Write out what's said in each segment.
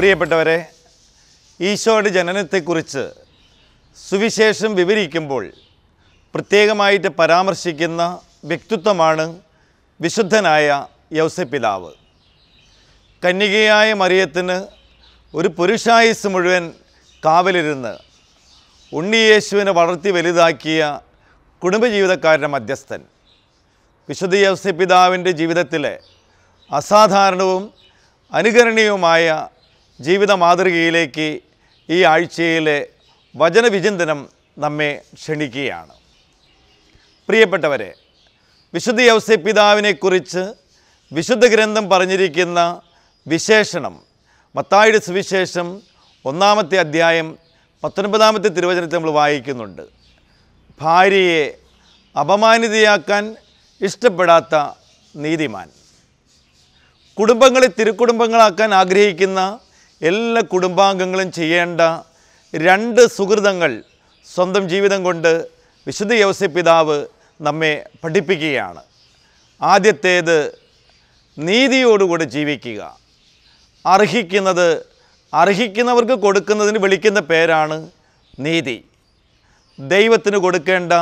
പ്രിയപ്പെട്ടവരെ ഈശോയുടെ ജനനത്തെക്കുറിച്ച് സുവിശേഷം വിവരിക്കുമ്പോൾ പ്രത്യേകമായിട്ട് പരാമർശിക്കുന്ന വ്യക്തിത്വമാണ് വിശുദ്ധനായ യൗസപിതാവ് കന്യകയായ മറിയത്തിന് ഒരു പുരുഷായുസ് മുഴുവൻ കാവലിരുന്ന് ഉണ്ണിയേശുവിനെ വളർത്തി വലുതാക്കിയ കുടുംബജീവിതക്കാരുടെ മധ്യസ്ഥൻ. വിശുദ്ധ യൗസപിതാവിന്റെ ജീവിതത്തിലെ അസാധാരണവും അനുകരണീയവുമായ ജീവിത മാതൃകയിലേക്ക് ഈ ആഴ്ചയിലെ വചനവിചിന്തനം നമ്മെ ക്ഷണിക്കുകയാണ്. പ്രിയപ്പെട്ടവരെ വിശുദ്ധ യൗസപിതാവിനെക്കുറിച്ച് വിശുദ്ധ ഗ്രന്ഥം പറഞ്ഞിരിക്കുന്ന വിശേഷണം മത്തായുടെ സുവിശേഷം ഒന്നാമത്തെ അധ്യായം പത്തൊൻപതാമത്തെ തിരുവചനത്തെ നമ്മൾ വായിക്കുന്നുണ്ട്. ഭാര്യയെ അപമാനിതയാക്കാൻ ഇഷ്ടപ്പെടാത്ത നീതിമാൻ. കുടുംബങ്ങളെ തിരുക്കുടുംബങ്ങളാക്കാൻ ആഗ്രഹിക്കുന്ന എല്ലാ കുടുംബാംഗങ്ങളും ചെയ്യേണ്ട രണ്ട് സുഹൃതങ്ങൾ സ്വന്തം ജീവിതം കൊണ്ട് വിശുദ്ധ യൗസപിതാവ് നമ്മെ പഠിപ്പിക്കുകയാണ്. ആദ്യത്തേത് നീതിയോടുകൂടെ ജീവിക്കുക. അർഹിക്കുന്നത് അർഹിക്കുന്നവർക്ക് കൊടുക്കുന്നതിന് വിളിക്കുന്ന പേരാണ് നീതി. ദൈവത്തിന് കൊടുക്കേണ്ട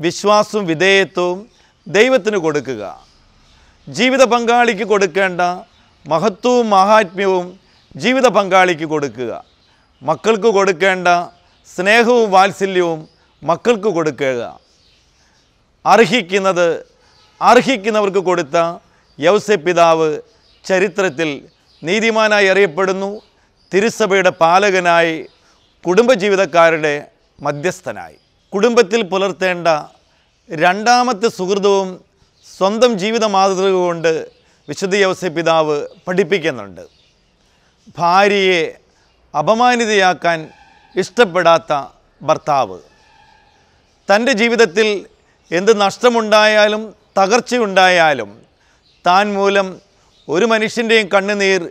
വിശ്വാസവും വിധേയത്വവും ദൈവത്തിന് കൊടുക്കുക. ജീവിത പങ്കാളിക്ക് കൊടുക്കേണ്ട മഹത്വവും മഹാത്മ്യവും ജീവിത പങ്കാളിക്ക് കൊടുക്കുക. മക്കൾക്ക് കൊടുക്കേണ്ട സ്നേഹവും വാത്സല്യവും മക്കൾക്ക് കൊടുക്കുക. അർഹിക്കുന്നത് അർഹിക്കുന്നവർക്ക് കൊടുത്ത യൗസെ പിതാവ് ചരിത്രത്തിൽ നീതിമാനായി അറിയപ്പെടുന്നു. തിരുസഭയുടെ പാലകനായി കുടുംബജീവിതക്കാരുടെ മധ്യസ്ഥനായി. കുടുംബത്തിൽ പുലർത്തേണ്ട രണ്ടാമത്തെ സുഹൃതവും സ്വന്തം ജീവിത മാതൃക കൊണ്ട് വിശുദ്ധ യൗസെ പിതാവ് പഠിപ്പിക്കുന്നുണ്ട്. ഭാര്യയെ അപമാനിതയാക്കാൻ ഇഷ്ടപ്പെടാത്ത ഭർത്താവ്. തന്റെ ജീവിതത്തിൽ എന്ത് നഷ്ടമുണ്ടായാലും തകർച്ചയുണ്ടായാലും താൻ മൂലം ഒരു മനുഷ്യന്റെയും കണ്ണുനീർ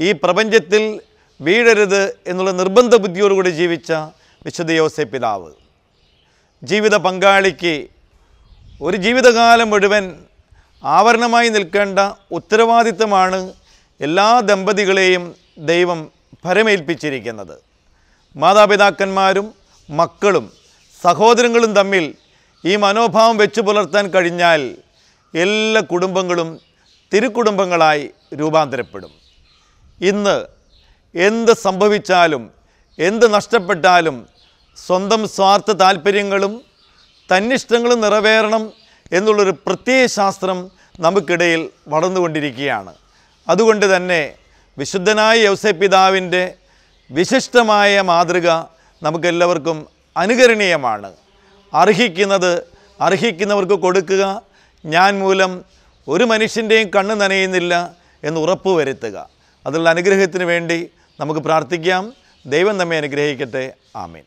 ഈ പ്രപഞ്ചത്തിൽ വീഴരുത് എന്നുള്ള നിർബന്ധ ബുദ്ധിയോടുകൂടി ജീവിച്ച വിശുദ്ധ യോസെ പിതാവ്. ജീവിത പങ്കാളിക്ക് ഒരു ജീവിതകാലം മുഴുവൻ ആവരണമായി നിൽക്കേണ്ട ഉത്തരവാദിത്തമാണ് എല്ലാ ദമ്പതികളെയും ദൈവം ഭരമേൽപ്പിച്ചിരിക്കുന്നത്. മാതാപിതാക്കന്മാരും മക്കളും സഹോദരങ്ങളും തമ്മിൽ ഈ മനോഭാവം വെച്ചു പുലർത്താൻ കഴിഞ്ഞാൽ എല്ലാ കുടുംബങ്ങളും തിരുക്കുടുംബങ്ങളായി രൂപാന്തരപ്പെടും. ഇന്ന് എന്ത് സംഭവിച്ചാലും എന്ത് നഷ്ടപ്പെട്ടാലും സ്വന്തം സ്വാർത്ഥ താല്പര്യങ്ങളും തന്നിഷ്ടങ്ങളും നിറവേറണം എന്നുള്ളൊരു പ്രത്യയശാസ്ത്രം നമുക്കിടയിൽ വളർന്നുകൊണ്ടിരിക്കുകയാണ്. അതുകൊണ്ട് തന്നെ വിശുദ്ധനായ യൗസെ പിതാവിന്റെ വിശിഷ്ടമായ മാതൃക നമുക്കെല്ലാവർക്കും അനുകരണീയമാണ്. അർഹിക്കുന്നത് അർഹിക്കുന്നവർക്ക് കൊടുക്കുക ഞാൻ മൂലം ഒരു മനുഷ്യന്റെയും കണ്ണ് നനയുന്നില്ല എന്ന് ഉറപ്പ് വരുത്തുക. അതിലുള്ള അനുഗ്രഹത്തിന് വേണ്ടി നമുക്ക് പ്രാർത്ഥിക്കാം. ദൈവം നമ്മെ അനുഗ്രഹിക്കട്ടെ. ആമീൻ.